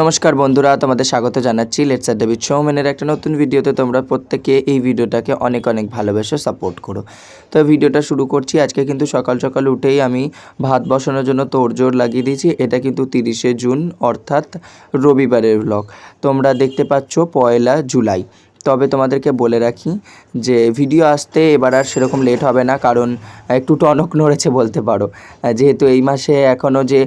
নমস্কার বন্ধুরা, তোমাদের স্বাগত জানাচ্ছি লেটস আর ডেভিড সৌমেনের একটা নতুন ভিডিওতে। তোমরা প্রত্যেকে এই ভিডিওটাকে অনেক অনেক ভালোবেসে সাপোর্ট করো। তো ভিডিওটা শুরু করছি। আজকে কিন্তু সকাল সকাল উঠেই আমি ভাত বসানোর জন্য তোড়জোড় লাগিয়ে দিয়েছি। এটা কিন্তু তিরিশে জুন, অর্থাৎ রবিবারের ব্লগ তোমরা দেখতে পাচ্ছ পয়লা জুলাই। তবে তোমাদেরকে বলে রাখি যে ভিডিও আসতে এবার আর সেরকম লেট হবে না, কারণ একটু টনক নড়েছে বলতে পারো। যেহেতু এই মাসে এখনও যে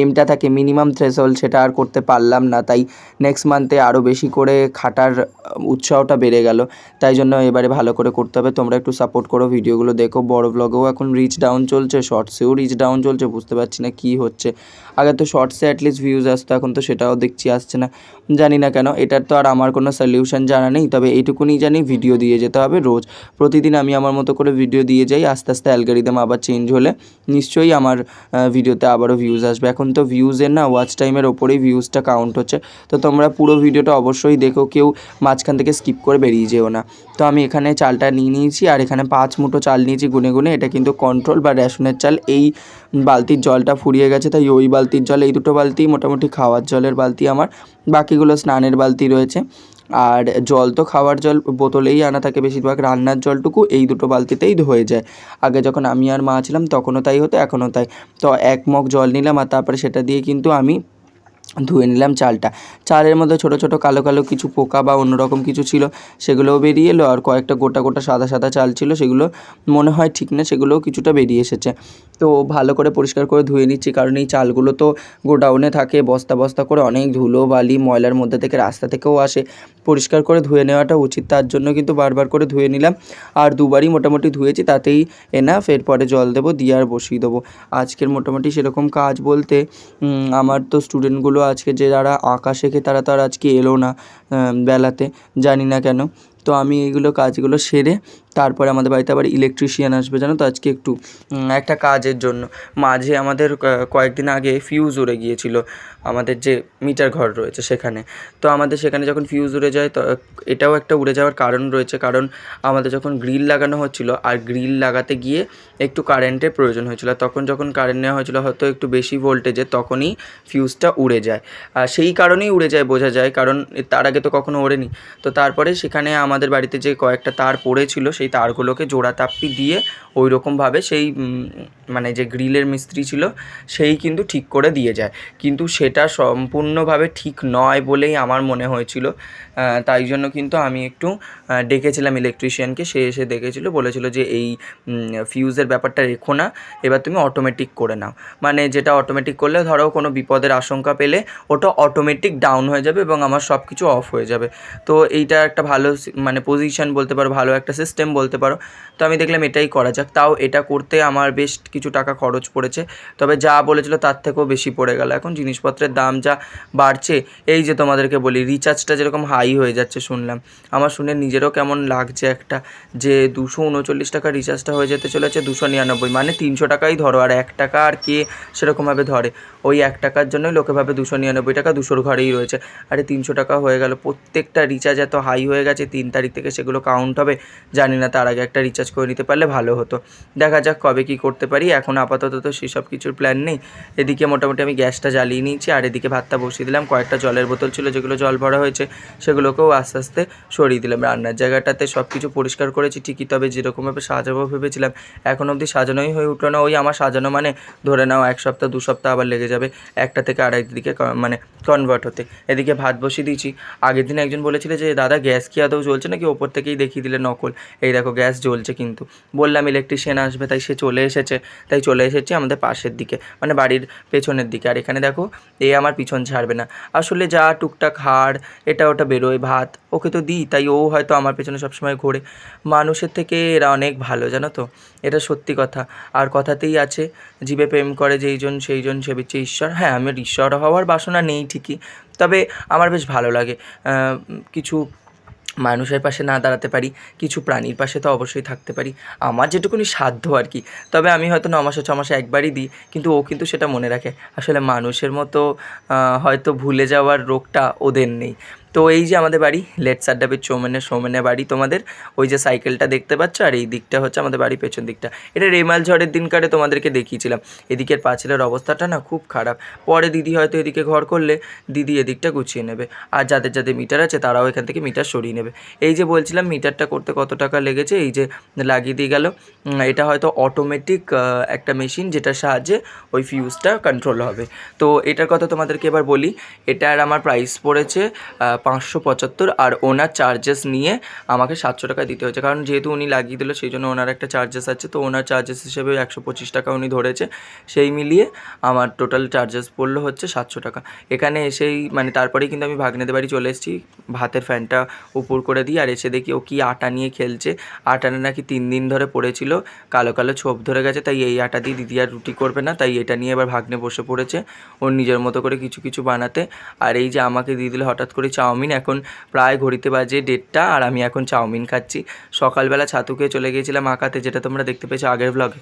এমটা থাকে মিনিমাম থ্রেশহোল্ড সেটা আর করতে পারলাম না। তাই নেক্সট মান্থে আরও বেশি করে খাটার উৎসাহটা বেড়ে গেল। তাই জন্য এবারে ভালো করে করতে হবে। তোমরা একটু সাপোর্ট করো, ভিডিওগুলো দেখো। বড় ব্লগেও এখন রিচ ডাউন চলছে শর্টসেও রিচ ডাউন চলছে, বুঝতে পারছি না কী হচ্ছে। আগে তো শর্টসে অ্যাটলিস্ট ভিউজ আসতো, এখন তো সেটাও দেখছি, আসছে না। জানি না কেন, এটার তো আর আমার কোনো সলিউশন জানা নেই। তবে এইটুকুনি জানি ভিডিও দিয়ে যেতে হবে রোজ। প্রতিদিন আমি আমার মতো করে ভিডিও দিয়ে যাই, আস্তে আস্তে অ্যালগারিদম আবার চেঞ্জ হলে নিশ্চয়ই আমার ভিডিওতে আবারও ভিউজ আসবে। এখন তো ভিউজের না ওয়াচ টাইমের ওপরেই ভিউজটা কাউন্ট হচ্ছে। তো তোমরা পুরো ভিডিওটা অবশ্যই দেখো, কেউ মাঝখান থেকে স্কিপ করে বেরিয়ে যেও না। তো আমি এখানে চালটা নিয়ে নিয়েছি, আর এখানে পাঁচ মুঠো চাল নিয়েছি গুনে গুনে। এটা কিন্তু কন্ট্রোল বা রেশনের চাল, এই বালতির জলটা ফুরিয়ে গেছে, তাই ওই বালতির জল, এই দুটো বালতি মোটামুটি খাওয়ার জলের বালতি আমার। বাকিগুলো স্নানের বালতি রয়েছে। আর জল তো খাওয়ার জল বোতলেই আনা থাকে বেশিরভাগ। রান্নার জলটুকু এই দুটো বালতিতেই হয়ে যায়। আগে যখন আমি আর মা ছিলাম তখনও তাই হতো, এখনও তাই। তো এক মগ জল নিলাম আর তারপরে সেটা দিয়ে কিন্তু আমি ধুয়ে নিলাম চালটা। চালের মধ্যে ছোট ছোট কালো কালো কিছু পোকা বা অন্যরকম কিছু ছিল, সেগুলোও বেরিয়ে এলো আর কয়েকটা গোটা গোটা সাদা সাদা চাল ছিল, সেগুলো মনে হয় ঠিক না, সেগুলোও কিছুটা বেরিয়ে এসেছে। তো ভালো করে পরিষ্কার করে ধুয়ে নিচ্ছি, কারণ এই চালগুলো তো গোডাউনে থাকে, বস্তা বস্তা করে অনেক ধুলো, বালি, ময়লার মধ্যে থেকে, রাস্তা থেকেও আসে। পরিষ্কার করে ধুয়ে নেওয়াটা উচিত, তার জন্য কিন্তু বারবার করে ধুয়ে নিলাম। আর দুবারই মোটামুটি ধুয়েছি, তাতেই এনাফ এরপরে জল দেবো, দিয়ে আর বসিয়ে দেবো। আজকের মোটামুটি সেরকম কাজ বলতে আমার তো স্টুডেন্টগুলো আজকে যে যারা আঁকা শেখে তারা তো আর আজকে এলো না বেলাতে, জানি না কেন। তো আমি এইগুলো কাজগুলো সেরে তারপরে আমাদের বাড়িতে আবার ইলেকট্রিশিয়ান আসবে, জানো তো? আজকে একটু একটা কাজের জন্য। মাঝে আমাদের কয়েকদিন আগে ফিউজ উড়ে গিয়েছিল আমাদের যে মিটার ঘর রয়েছে সেখানে। তো আমাদের সেখানে যখন ফিউজ উড়ে যায়, তো এটাও একটা উড়ে যাওয়ার কারণ রয়েছে। কারণ আমাদের যখন গ্রিল লাগানো হচ্ছিল, আর গ্রিল লাগাতে গিয়ে একটু কারেন্টের প্রয়োজন হয়েছিল। তখন যখন কারেন্ট নেওয়া হয়েছিল, হয়তো একটু বেশি ভোল্টেজে তখনই ফিউজটা উড়ে যায়। আর সেই কারণেই উড়ে যায়, বোঝা যায়। কারণ তার আগে তো কখনো ওড়েনি। তো তারপরে সেখানে আমাদের বাড়িতে যে কয়েকটা তার পড়েছিল, সেই তারগুলোকে জোড়া তাপ্পি দিয়ে ওই রকমভাবে সেই মানে যে গ্রিলের মিস্ত্রি ছিল, সেই কিন্তু ঠিক করে দিয়ে যায়। কিন্তু সেটা সম্পূর্ণভাবে ঠিক নয় বলেই আমার মনে হয়েছিল। তাই জন্য কিন্তু আমি একটু ডেকেছিলাম ইলেকট্রিশিয়ানকে সে এসে দেখেছিল, বলেছিল যে এই ফিউজের ব্যাপারটা রেখো না, এবার তুমি অটোমেটিক করে নাও। মানে যেটা অটোমেটিক করলে ধরো কোনো বিপদের আশঙ্কা পেলে, ওটা অটোমেটিক ডাউন হয়ে যাবে এবং আমার সব কিছু অফ হয়ে যাবে। তো এইটা একটা ভালো মানে পজিশন বলতে পারো, ভালো একটা সিস্টেম বলতে পারো, তো আমি দেখলাম এটাই করা যাক। তাও এটা করতে আমার বেশ কিছু টাকা খরচ পড়েছে, তবে যা বলেছিল তার থেকেও বেশি পড়ে গেল। এখন জিনিসপত্রের দাম যা বাড়ছে, এই যে তোমাদেরকে বলি রিচার্জটা যেরকম হাই হয়ে যাচ্ছে শুনলাম। আমার শুনে নিজেরও কেমন লাগছে একটা, যে দুশো উনচল্লিশ টাকা রিচার্জটা হয়ে যেতে চলেছে, দুশো নিরানব্বই। মানে তিনশো টাকাই ধরো, আর এক টাকা আর কে সেরকমভাবে ধরে। ওই এক টাকার জন্যই লোকে ভাবে দুশো নিরানব্বই টাকা দুশোর ঘরেই রয়েছে। আরে তিনশো টাকা হয়ে গেল, প্রত্যেকটা রিচার্জ এত হাই হয়ে গেছে তিন তারিখ থেকে সেগুলো কাউন্ট হবে। জানি না তার আগে একটা রিচার্জ করে নিতে পারলে ভালো হতো। দেখা যাক কবে কি করতে পারি। এখন আপাতত তো সেসব কিছুর প্ল্যান নেই। এদিকে মোটামুটি আমি গ্যাসটা জ্বালিয়ে নিয়েছি আর এদিকে ভাতটা বসিয়ে দিলাম। কয়েকটা জলের বোতল ছিল যেগুলো জল ভরা হয়েছে, সেগুলোকেও আস্তে আস্তে সরিয়ে দিলাম। রান্নার জায়গাটাতে সব কিছু পরিষ্কার করেছি ঠিকই, তবে যেরকমভাবে সাজাবো ভেবেছিলাম, এখন অবধি সাজানোই হয়ে উঠল না। ওই আমার সাজানো মানে ধরে নাও এক সপ্তাহ, দু সপ্তাহ আবার লেগে যাবে একটা থেকে আরেক দিকে মানে কনভার্ট হতে। এদিকে ভাত বসিয়ে দিয়েছি। আগের দিন একজন বলেছিল যে, দাদা, গ্যাস কি আদৌ জ্বলছে নাকি ওপর থেকেই দেখিয়ে দিলে নকল? এই দেখো, গ্যাস জ্বলছে কিন্তু। বললাম ইলেকট্রিশিয়ান আসবে, তাই সে চলে এসেছে। তাই চলে এসেছে আমাদের পাশের দিকে মানে বাড়ির পেছনের দিকে। আর এখানে দেখো, এ আমার পিছন ছাড়বে না। আসলে যা টুকটাক হাড়, এটা ওটা বেরোয় ভাত। ওকে তো দিই, তাই ও হয়তো আমার পেছনে সবসময় ঘোরে। মানুষের থেকে এরা অনেক ভালো, জানো তো? এটা সত্যি কথা। আর কথাতেই আছে, জীবে প্রেম করে যেইজন সেইজন সেবিচ্ছে ঈশ্বর। হ্যাঁ আমার ঈশ্বর হওয়ার বাসনা নেই ঠিকই, তবে আমার বেশ ভালো লাগে। কিছু মানুষের পাশে না দাঁড়াতে পারি, কিছু প্রাণীর পাশে তো অবশ্যই থাকতে পারি। আমার যেটুকুনি সাধ্য আর কি। তবে আমি হয়তো ন মাসে ছ মাসে একবারই দিই, কিন্তু ও কিন্তু সেটা মনে রাখে। আসলে মানুষের মতো হয়তো ভুলে যাওয়ার রোগটা ওদের নেই। তো এই যে আমাদের বাড়ি, লেট সাড্ডাবের চৌমেনের সৌমেনের বাড়ি তোমাদের, ওই যে সাইকেলটা দেখতে পাচ্ছ, আর এই দিকটা হচ্ছে আমাদের বাড়ির পেছন দিকটা। এটা রেমাল ঝড়ের দিনকারে তোমাদেরকে দেখিয়েছিলাম। এদিকের পাঁচিলের অবস্থাটা না খুব খারাপ। পরে দিদি হয়তো এদিকে ঘর করলে দিদি এদিকটা গুছিয়ে নেবে। আর যাদের যাদের মিটার আছে তারাও এখান থেকে মিটার সরিয়ে নেবে। এই যে বলছিলাম মিটারটা করতে কত টাকা লেগেছে, এই যে লাগিয়ে দিয়ে গেল। এটা হয়তো অটোমেটিক একটা মেশিন যেটার সাহায্যে ওই ফিউজটা কন্ট্রোল হবে। তো এটার কথা তোমাদেরকে এবার বলি এটার আমার প্রাইস পড়েছে পাঁচশো পঁচাত্তর আর ওনার চার্জেস নিয়ে আমাকে সাতশো টাকা দিতে হয়েছে। কারণ যেহেতু উনি লাগিয়ে দিল, সেই জন্য ওনার একটা চার্জেস আছে। তো ওনার চার্জেস হিসেবে একশো পঁচিশ টাকা উনি ধরেছে। সেই মিলিয়ে আমার টোটাল চার্জেস পড়ল হচ্ছে সাতশো টাকা। এখানে এসেই মানে তারপরেই কিন্তু আমি ভাগ্নেদের বাড়ি চলে এসেছি। ভাতের ফ্যানটা উপর করে দিই আর এসে দেখি ও কি আটা নিয়ে খেলছে। আটাটা নাকি তিন দিন ধরে পড়েছিল। কালো কালো ছোপ ধরে গেছে, তাই এই আটা দিয়ে দিদি আর রুটি করবে না, তাই এটা নিয়ে এবার ভাগ্নে বসে পড়েছে। ওর নিজের মতো করে কিছু কিছু বানাতে। আর এই যে আমাকে দিয়ে দিল হঠাৎ করে চাউমিন এখন প্রায় ঘড়িতে বাজে ডেটটা আর আমি এখন চাউমিন খাচ্ছি। সকালবেলা ছাতুকে চলে গিয়েছিলাম আঁকাতে, যেটা তোমরা দেখতে পেয়েছ আগের ব্লগে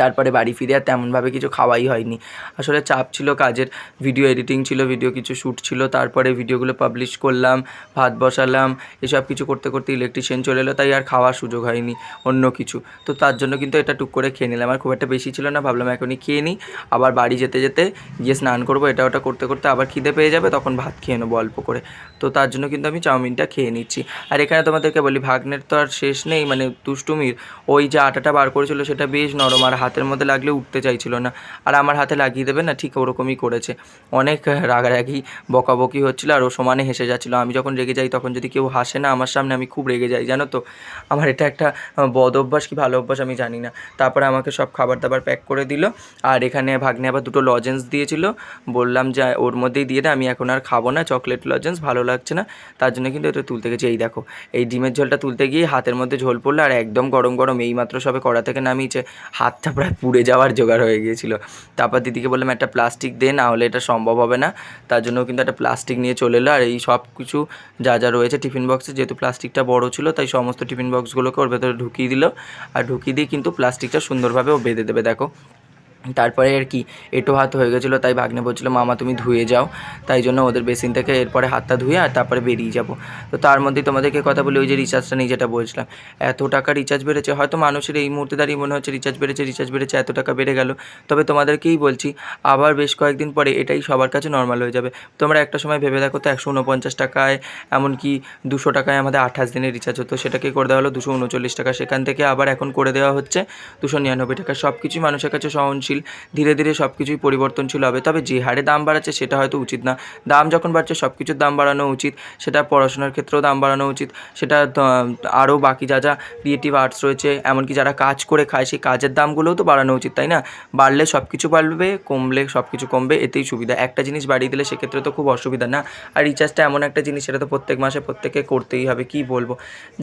তারপরে বাড়ি ফিরে আর তেমনভাবে কিছু খাওয়াই হয়নি। আসলে চাপ ছিল কাজের ভিডিও এডিটিং ছিল ভিডিও কিছু শ্যুট ছিল, তারপরে ভিডিওগুলো পাবলিশ করলাম, ভাত বসালাম, এসব কিছু করতে করতে ইলেকট্রিশিয়ান চলে এলো, তাই আর খাওয়ার সুযোগ হয়নি, অন্য কিছু। তো তার জন্য কিন্তু এটা টুক করে খেয়ে নিলাম, আর খুব একটা বেশি ছিল না, ভাবলাম এখনই খেয়ে নিই। আবার বাড়ি যেতে যেতে গিয়ে স্নান করব, এটা ওটা করতে করতে আবার খিদে পেয়ে যাবে, তখন ভাত খেয়ে নেব অল্প করে। তো তার জন্য কিন্তু আমি চাউমিনটা খেয়ে নিচ্ছি। আর এখানে তোমাদেরকে বলি, ভাগ্নের তো আর শেষ নেই মানে দুষ্টুমির। ওই যে আটাটা বার করেছিল সেটা বেশ নরম, আর হাতের মধ্যে লাগলে উঠতে চাইছিল না। আর আমার হাতে লাগিয়ে দেবে না, ঠিক ওরকমই করেছে। অনেক রাগারাগি, বকাবকি হচ্ছিল, আর ও সমানে হেসে যাচ্ছিল। আমি যখন রেগে যাই, তখন যদি কেউ হাসে না আমার সামনে, আমি খুব রেগে যাই, জানো তো? আমার এটা একটা বদ অভ্যাস কি ভালো অভ্যাস আমি জানি না। তারপরে আমাকে সব খাবার দাবার প্যাক করে দিল। আর এখানে ভাগ্নে আবার দুটো লজেন্স দিয়েছিল। বললাম, যে, ওর মধ্যেই দিয়ে দে, আমি এখন আর খাব না চকলেট লজেন্স ভালো লাগছে না, তার জন্য কিন্তু এটা তুলতে গেছি। এই দেখো, এই ডিমের ঝোলটা তুলতে গিয়ে হাতের মধ্যে ঝোল পড়ল আর একদম গরম গরম এইমাত্র সবে কড়া থেকে নামিয়েছে। হাতটা প্রায় পুড়ে যাওয়ার জোগাড় হয়ে গিয়েছিল। তারপর দিদিকে বললাম, একটা প্লাস্টিক দে, না হলে এটা সম্ভব হবে না। তার জন্য কিন্তু একটা প্লাস্টিক নিয়ে চলে এলো আর এই সব কিছু যা যা রয়েছে টিফিন বক্সে যেহেতু প্লাস্টিকটা বড় ছিল, তাই সমস্ত টিফিন বক্সগুলোকে ওর ভেতরে ঢুকিয়ে দিল। আর ঢুকিয়ে দিয়ে কিন্তু প্লাস্টিকটা সুন্দরভাবে ও বেঁধে দেবে। দেখো তারপরে আর কি এটো হাত হয়ে গেছিল, তাই ভাগ্নে বলছিলো, মামা, তুমি ধুয়ে যাও। তাই জন্য ওদের বেসিন থেকে এরপরে হাতটা ধুয়ে আর তারপরে বেরিয়ে যাব। তো তার মধ্যে তোমাদেরকে কথা বলি, ওই যে রিচার্জটা নিয়ে যেটা বলছিলাম। এত টাকা রিচার্জ বেড়েছে, হয়তো মানুষের এই মুহূর্তে দাঁড়িয়ে মনে হচ্ছে রিচার্জ বেড়েছে রিচার্জ বেড়েছে, এত টাকা বেড়ে গেল। তবে তোমাদেরকেই বলছি, আবার বেশ কয়েকদিন পরে এটাই সবার কাছে নর্মাল হয়ে যাবে। তোমরা একটা সময় ভেবে দেখো তো, একশো উনপঞ্চাশ টাকায়, এমনকি দুশো টাকায় আমাদের আঠাশ দিনের রিচার্জ হতো। সেটাকে করে দেওয়া হলো দুশো উনচল্লিশ টাকা। সেখান থেকে আবার এখন করে দেওয়া হচ্ছে দুশো নিরানব্বই টাকা। সব কিছুই মানুষের কাছে সহনশীল। ধীরে ধীরে সব কিছুই পরিবর্তনশীল হবে। তবে যে হারে দাম বাড়াচ্ছে সেটা হয়তো উচিত না। দাম যখন বাড়ছে সব কিছুর দাম বাড়ানো উচিত। সেটা পড়াশোনার ক্ষেত্রেও দাম বাড়ানো উচিত। সেটা আরও বাকি যা যা ক্রিয়েটিভ আর্টস রয়েছে, এমনকি যারা কাজ করে খায়, সেই কাজের দামগুলোও তো বাড়ানো উচিত, তাই না? বাড়লে সব কিছু বাড়বে, কমলে সব কিছু কমবে, এতেই সুবিধা। একটা জিনিস বাড়িয়ে দিলে সেক্ষেত্রে তো খুব অসুবিধা, না? আর রিচার্জটা এমন একটা জিনিস, সেটা তো প্রত্যেক মাসে প্রত্যেকে করতেই হবে, কি বলব?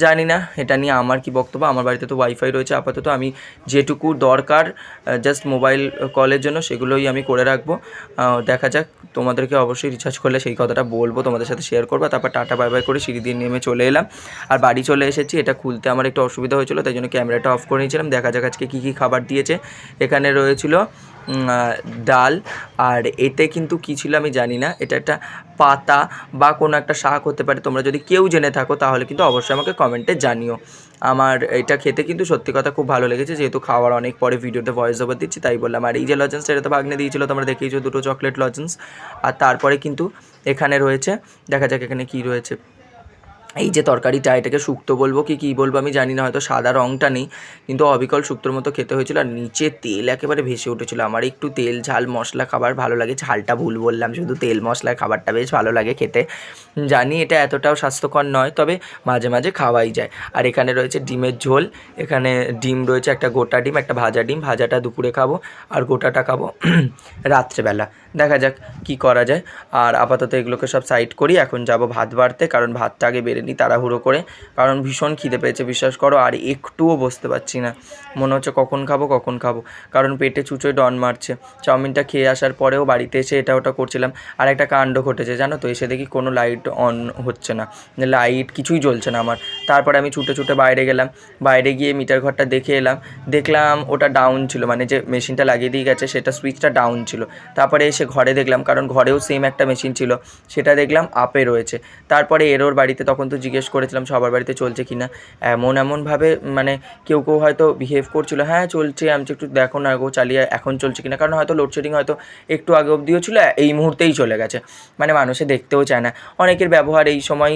জানি না, এটা নিয়ে আমার কি বক্তব্য? আমার বাড়িতে তো ওয়াইফাই রয়েছে, আপাতত আমি যেটুকু দরকার জাস্ট মোবাইল কলের জন্য সেগুলোই আমি করে রাখব। দেখা যাক, তোমাদেরকে অবশ্যই রিচার্জ করলে সেই কথাটা বলব, তোমাদের সাথে শেয়ার করব। তারপর টাটা বাই বাই করে সিঁড়ি দিয়ে নেমে চলে এলাম। আর বাড়ি চলে এসেছি, এটা খুলতে আমার একটু অসুবিধা হয়েছিল, তাই জন্য ক্যামেরাটা অফ করে নিয়েছিলাম। দেখা যাক আজকে কী কী খাবার দিয়েছে। এখানে রয়েছিল ডাল। আর এতে কিন্তু কী ছিল আমি জানি না, এটা একটা পাতা বা কোনো একটা শাক হতে পারে, তোমরা যদি কেউ জেনে থাকো তাহলে কিন্তু অবশ্যই আমাকে কমেন্টে জানিও। আমার এটা খেতে কিন্তু সত্যি কথা খুব ভালো লেগেছে, যেহেতু খাওয়ার অনেক পরে ভিডিওতে ভয়েস ওভার দিচ্ছি, তাই বললাম। আর এই যে লজেন্সটা এটা তো ভাগ্নে দিয়েছিলো, তোমরা দেখেইছো দুটো চকলেট লজেন্স আর তারপরে কিন্তু এখানে রয়েছে, দেখা যাক এখানে কি রয়েছে। এই যে তরকারিটা, এটাকে শুক্তো বলব কি, কী বলব আমি জানি না, হয়তো সাদা রঙটা নেই, কিন্তু অবিকল শুক্তোর মতো খেতে হয়েছিল আর নিচে তেল একেবারে ভেসে উঠেছিল। আমার একটু তেল, ঝাল, মশলা খাবার ভালো লাগে, ঝালটা ভুল বললাম, শুধু তেল, মশলার খাবারটা বেশ ভালো লাগে খেতে। জানি এটা এতটাও স্বাস্থ্যকর নয়, তবে মাঝে মাঝে খাওয়াই যায়। আর এখানে রয়েছে ডিমের ঝোল, এখানে ডিম রয়েছে একটা গোটা ডিম, একটা ভাজা ডিম, ভাজাটা দুপুরে খাব আর গোটাটা খাব রাত্রেবেলা। দেখা যাক কি করা যায়। আর আপাতত এগুলোকে সব সাইড করি, এখন যাব ভাত বাড়তে, কারণ ভাতটা আগে বেড়ে হয়নি তাড়াহুড়ো করে, কারণ ভীষণ খিদে পেয়েছে, বিশ্বাস করো, আর একটুও বসতে পারছি না। মনে হচ্ছে কখন খাব কখন খাব। কারণ পেটে চুচোয় ডন মারছে। চাউমিনটা খেয়ে আসার পরেও বাড়িতে এসে এটা ওটা করছিলাম। আর একটা কাণ্ড ঘটেছে, জানো তো? এসে দেখি কোনো লাইট অন হচ্ছে না। লাইট কিছুই জ্বলছে না আমার। তারপরে আমি ছুটে ছুটে বাইরে গেলাম। বাইরে গিয়ে মিটার ঘরটা দেখে এলাম। দেখলাম ওটা ডাউন ছিল মানে যে মেশিনটা লাগিয়ে দিয়ে গেছে, সেটা সুইচটা ডাউন ছিল। তারপরে এসে ঘরে দেখলাম, কারণ ঘরেও সেম একটা মেশিন ছিল। সেটা দেখলাম আপে রয়েছে। তারপরে এরোর বাড়িতে তখন তো জিজ্ঞেস করেছিলাম সবার বাড়িতে চলছে কি না। এমন এমনভাবে মানে কেউ কেউ হয়তো বিহেভ করছিল হ্যাঁ চলছে, আমি একটু দেখো না গো, চালিয়ে এখন চলছে কিনা কারণ হয়তো লোডশেডিং হয়তো একটু আগে অবধিও ছিল, এই মুহূর্তেই চলে গেছে। মানে মানুষে দেখতেও চায় না। অনেকের ব্যবহার এই সময়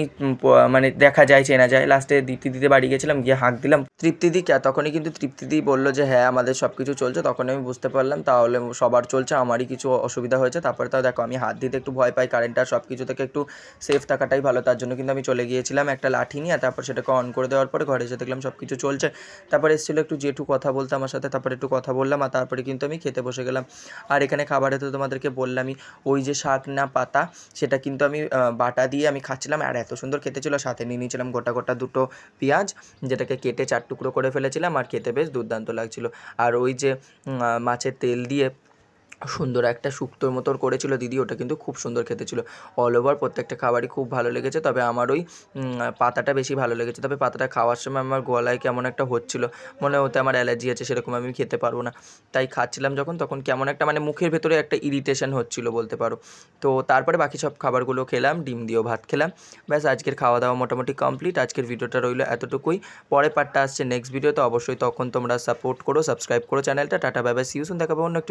মানে দেখা যায়, চেনা যায়। লাস্টে দীপ্তি দিতে বাড়ি গেছিলাম, গিয়ে হাঁক দিলাম। তৃপ্তি তৃপ্তিদি কে? তখনই কিন্তু তৃপ্তি তৃপ্তিদি বলল যে হ্যাঁ আমাদের সব কিছু চলছে। তখন আমি বুঝতে পারলাম, তাহলে সবার চলছে, আমারই কিছু অসুবিধা হয়েছে। তারপরে তাও দেখো, আমি হাত দিতে একটু ভয় পাই কারেন্ট আর সব কিছু থেকে একটু সেফ থাকাটাই ভালো। তার জন্য কিন্তু আমি চলে গিয়েছিলাম একটা লাঠি নিয়ে তারপর সেটাকে অন করে দেওয়ার পরে ঘরে এসে দেখলাম সব কিছু চলছে। তারপরে এসেছিল একটু জেঠু কথা বলতে আমার সাথে, তারপরে একটু কথা বললাম, আর তারপরে কিন্তু আমি খেতে বসে গেলাম। আর এখানে খাবারে তো তোমাদেরকে বললামই, ওই যে শাক না পাতা, সেটা কিন্তু আমি বাটা দিয়ে আমি খাচ্ছিলাম, আর এত সুন্দর খেতে ছিল। সাথে নিয়ে নিয়েছিলাম গোটা গোটা দুটো পেঁয়াজ, যেটাকে কেটে চার টুকরো করে ফেলেছিলাম, আর খেতে বেশ দুর্দান্ত লাগছিল। আর ওই যে মাছের তেল দিয়ে সুন্দর একটা শুক্তোর মতোর করেছিল দিদি, ওটা কিন্তু খুব সুন্দর খেতে ছিল। অল ওভার প্রত্যেকটা খাবারই খুব ভালো লেগেছে, তবে আমার ওই পাতাটা বেশি ভালো লেগেছে। তবে পাতাটা খাওয়ার সময় আমার গলায় কেমন একটা হচ্ছিল, মনে হতে আমার অ্যালার্জি আছে, সেরকম আমি খেতে পারব না। তাই খাচ্ছিলাম যখন, তখন কেমন একটা মানে মুখের ভেতরে একটা ইরিটেশন হচ্ছিল বলতে পারো। তো তারপরে বাকি সব খাবারগুলো খেলাম, ডিম দিয়েও ভাত খেলাম। ব্যাস, আজকের খাওয়া দাওয়া মোটামুটি কমপ্লিট আজকের ভিডিওটা রইল এতটুকুই। পরে পার্টটা আসছে নেক্সট ভিডিওতে অবশ্যই তখন তোমরা সাপোর্ট করো সাবস্ক্রাইব করো চ্যানেলটা টাটা বাই বাই সিউসুন দেখাবো অন্য একটু